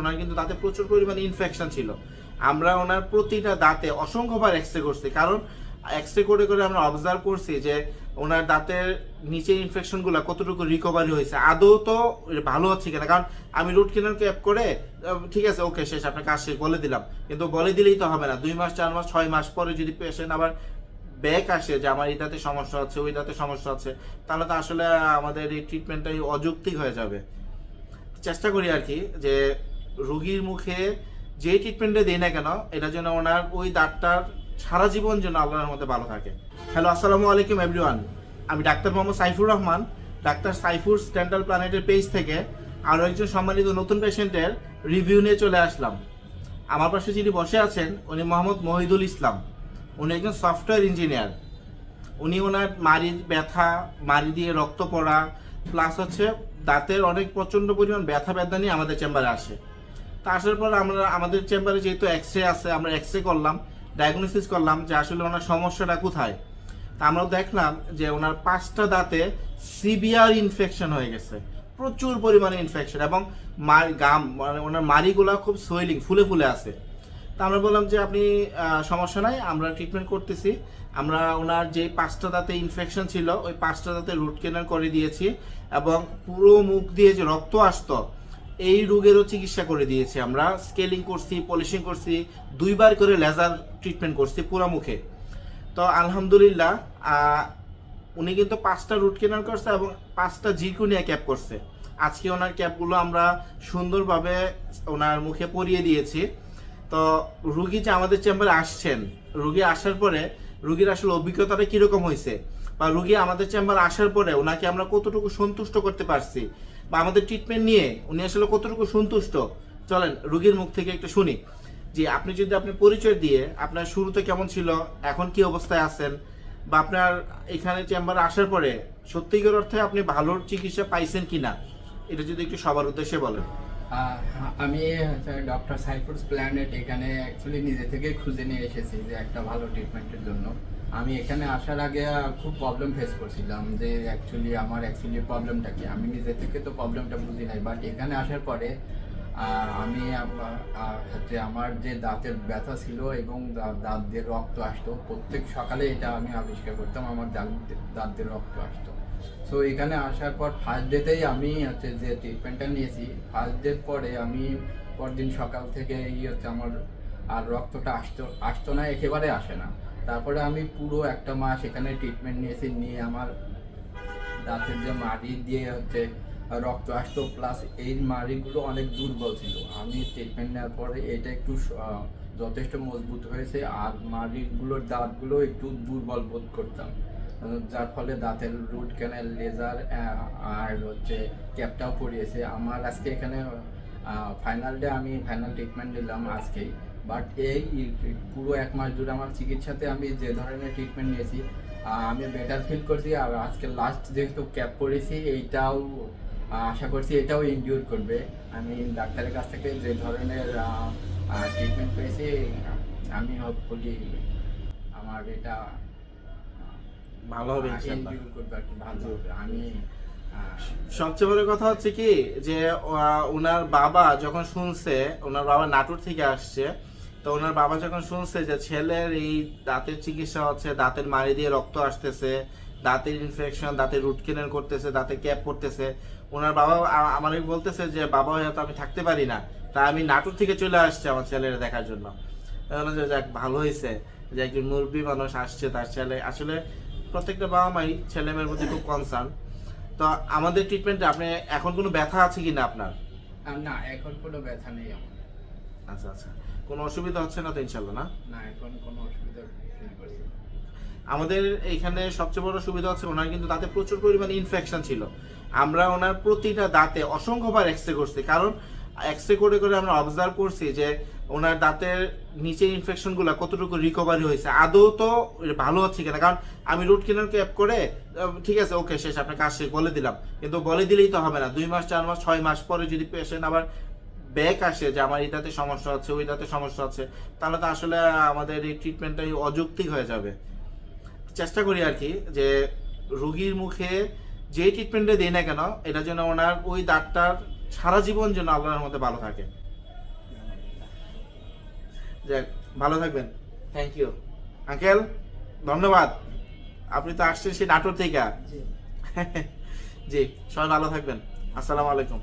ওনার কিন্তু দাঁতে প্রচুর পরিমাণে ইনফেকশন ছিল। আমরা ওনার প্রতিটা দাঁতে অসংখ্যবার এক্সরে করছি। কারণ এক্সরে করে করে আমরা অবজার্ভ করছি যে ওনার দাঁতের নিচের ইনফেকশনগুলো কতটুকু রিকভারি হয়েছে। আদৌ তো ভালো হচ্ছে কিনা? কারণ আমি রুট কেনার ক্যাপ করে ঠিক আছে ওকে শেষ, আপনার কাজ শেষ, বলে দিলাম। কিন্তু বলে দিলেই তো হবে না। দুই মাস, চার মাস, ছয় মাস পরে যদি পেশেন্ট আবার ব্যাক আসে যে আমার এটাতে সমস্যা হচ্ছে ওই দাঁতে সমস্যা হচ্ছে, তাহলে তো আসলে আমাদের এই ট্রিটমেন্টটাই অযৌক্তিক হয়ে যাবে। চেষ্টা করি আর কি যে রুগীর মুখে যে ট্রিটমেন্টে দেই না কেন, এটা যেন ওনার ওই দাঁতটার সারা জীবন যেন আল্লাহর মধ্যে ভালো থাকে। হ্যালো আসসালামু আলাইকুম এভরিওয়ান আমি ডাক্তার মোহাম্মদ সাইফুর রহমান, ডাক্তার সাইফুর স্ট্যান্ডাল প্ল্যানেটের পেজ থেকে আরও একজন সম্মানিত নতুন পেশেন্টের রিভিউ নিয়ে চলে আসলাম। আমার পাশে যিনি বসে আছেন, উনি মোহাম্মদ মহিদুল ইসলাম। উনি একজন সফটওয়্যার ইঞ্জিনিয়ার উনি ওনার মাড়ির ব্যথা, মাড়ি দিয়ে রক্ত পড়া প্লাস হচ্ছে দাঁতের অনেক প্রচণ্ড পরিমাণ ব্যথা ব্যথা নিয়ে আমাদের চেম্বারে আসে। তা আসার পর আমরা, আমাদের চেম্বারে যেহেতু এক্স রে আছে, আমরা এক্স রে করলাম ডায়াগনোসিস করলাম যে আসলে ওনার সমস্যাটা কোথায়। তা আমরা দেখলাম যে ওনার পাঁচটা দাঁতে সিভিয়ার ইনফেকশন হয়ে গেছে, প্রচুর পরিমাণে ইনফেকশন এবং মার গাম মানে ওনার মাড়িগুলো খুব সোয়েলিং ফুলে ফুলে আছে। তা আমরা বললাম যে আপনি সমস্যা নাই, আমরা ট্রিটমেন্ট করতেছি। আমরা ওনার যে পাঁচটা দাঁতে ইনফেকশন ছিল, ওই পাঁচটা দাঁতে রুট কেনার করে দিয়েছি এবং পুরো মুখ দিয়ে যে রক্ত আসতো এই রোগেরও চিকিৎসা করে দিয়েছি আমরা। স্কেলিং করছি পলিশিং করছি, দুইবার করে লেজার ট্রিটমেন্ট করছি পুরো মুখে। তো আলহামদুলিল্লাহ উনি কিন্তু পাঁচটা রুট কেনার করছে এবং পাঁচটা জিরকুনিয়া ক্যাপ করছে। আজকে ওনার ক্যাপগুলো আমরা সুন্দরভাবে ওনার মুখে পরিয়ে দিয়েছি। তো রুগী যে আমাদের চেম্বারে আসছেন, রুগী আসার পরে রুগীর আসলে অভিজ্ঞতাটা কীরকম হয়েছে? বা রুগী আমাদের চেম্বারে আসার পরে ওনাকে আমরা কতটুকু সন্তুষ্ট করতে পারছি? বা আমাদের ট্রিটমেন্ট নিয়ে উনি আসলে কতটুকু সন্তুষ্ট? চলেন, রুগীর মুখ থেকে একটু শুনি। যে আপনি যদি আপনি পরিচয় দিয়ে আপনার শুরুতে কেমন ছিল, এখন কি অবস্থায় আছেন, বা আপনার এখানে চেম্বারে আসার পরে সত্যিকার অর্থে আপনি ভালো চিকিৎসা পাইছেন কিনা, এটা যদি একটু সবার উদ্দেশ্যে বলেন। আমি ডক্টর সাইফুরস প্ল্যানেট এখানে অ্যাকচুয়ালি নিজে থেকে খুঁজে নিয়ে এসেছি যে একটা ভালো ট্রিটমেন্টের জন্য। আমি এখানে আসার আগে খুব প্রবলেম ফেস করছিলাম যে অ্যাকচুয়ালি আমার অ্যাকচুয়ালি প্রবলেমটা কি? আমি নিজে থেকে তো প্রবলেমটা বুঝি নাই বাট এখানে আসার পরে আমি হচ্ছে আমার যে দাঁতের ব্যথা ছিল এবং দাঁত দিয়ে রক্ত আসতো, প্রত্যেক সকালে এটা আমি আবিষ্কার করতাম, আমার দাঁত দিয়ে রক্ত আসতো। সো এখানে আসার পর ফার্স্ট ডেতেই আমি হচ্ছে যে ট্রিটমেন্টটা নিয়েছি। ফার্স্ট ডে পরে আমি পরদিন সকাল থেকে এই হচ্ছে আমার আর রক্তটা আসতো আসতো না, একেবারে আসে না। তারপরে আমি পুরো একটা মাস এখানে ট্রিটমেন্ট নিয়েছি, নিয়ে আমার দাঁতের যে মাড়ি দিয়ে হচ্ছে রক্ত আসতো প্লাস এই মাড়িগুলো অনেক দুর্বল ছিল। আমি ট্রিটমেন্ট নেওয়ার পরে এটা একটু যথেষ্ট মজবুত হয়েছে, আর মাড়িগুলোর দাঁতগুলো একটু দুর্বল বোধ করতাম। যার ফলে দাঁতের রুট ক্যানেল লেজার আর হচ্ছে ক্যাপটাও পড়িয়েছে। আমার আজকে এখানে ফাইনাল ডে আমি ফাইনাল ট্রিটমেন্ট নিলাম আজকেই। বাট এই পুরো এক মাস জুড়ে আমার চিকিৎসাতে আমি যে ধরনের ট্রিটমেন্ট নিয়েছি আমি বেটার ফিল করছি। আর আজকে লাস্ট যেহেতু ক্যাপ পরেছি এইটাও আশা করছি এটাও ইনডিউর করবে। আমি ডাক্তারের কাছ থেকে যে ধরনের ট্রিটমেন্ট পেয়েছি, আমি হোপফুলি আমার এটা ভালো হবে ভালো আমি সবচেয়ে বড় কথা হচ্ছে কি যে ওনার বাবা যখন শুনছে ওনার বাবা নাটোর থেকে আসছে তো ওনার বাবা যখন শুনছে যে ছেলের এই দাঁতের চিকিৎসা হচ্ছে দাঁতের মাড়ি দিয়ে রক্ত আসতেছে দাঁতের ইনফেকশন দাঁতের রুট কেনাল করতেছে দাঁতে ক্যাপ করতেছে ওনার বাবা আমাকে বলতেছে যে বাবা হয়তো আমি থাকতে পারি না। তাই আমি নাটোর থেকে চলে আসছি আমার ছেলের দেখার জন্য। যাক ভালো হয়েছে যে একজন মুরব্বী মানুষ আসছে তার ছেলে আসলে প্রত্যেকটা বাবা মাই ছেলে মেয়ের প্রতি খুব কনসার্ন তো আমাদের ট্রিটমেন্টে আপনি এখন কোনো ব্যথা আছে কি না আপনার না এখন কোনো ব্যথা নেই আমার। আচ্ছা আচ্ছা। কোনো অসুবিধা হচ্ছে না তো ইনশাল্লাহ না? না এখন কোনো অসুবিধা আমাদের এখানে সবচেয়ে বড় সুবিধা হচ্ছে ওনার কিন্তু দাঁতে প্রচুর পরিমাণে ইনফেকশন ছিল। আমরা ওনার প্রতিটা দাঁতে অসংখ্যবার এক্সরে করছি কারণ এক্সরে করে করে আমরা অবজার্ভ করছি যে ওনার দাঁতের নিচের ইনফেকশনগুলো কতটুকু রিকভারি হয়েছে। আদৌ তো ভালো হচ্ছে কিনা? কারণ আমি রুট কেনার ক্যাপ করে ঠিক আছে ওকে শেষ আপনার কাজ শেষ বলে দিলাম। কিন্তু বলে দিলেই তো হবে না। দুই মাস, চার মাস, ছয় মাস পরে যদি পেশেন্ট আবার ব্যাক আসে যে আমার এটাতে সমস্যা হচ্ছে ওই দাঁতে সমস্যা হচ্ছে তাহলে তো আসলে আমাদের এই ট্রিটমেন্টটাই অযৌক্তিক হয়ে যাবে। চেষ্টা করি আর কি যে রুগীর মুখে যে ট্রিটমেন্টে দিই না কেন, এটা যেন ওনার ওই দাঁতটার সারা জীবন যেন আল্লাহর মধ্যে ভালো থাকে। যাক ভালো থাকবেন। থ্যাংক ইউ আঙ্কেল ধন্যবাদ। আপনি তো আসছেন সেই নাটোর থেকে। জি সবাই ভালো থাকবেন। আসসালামু আলাইকুম।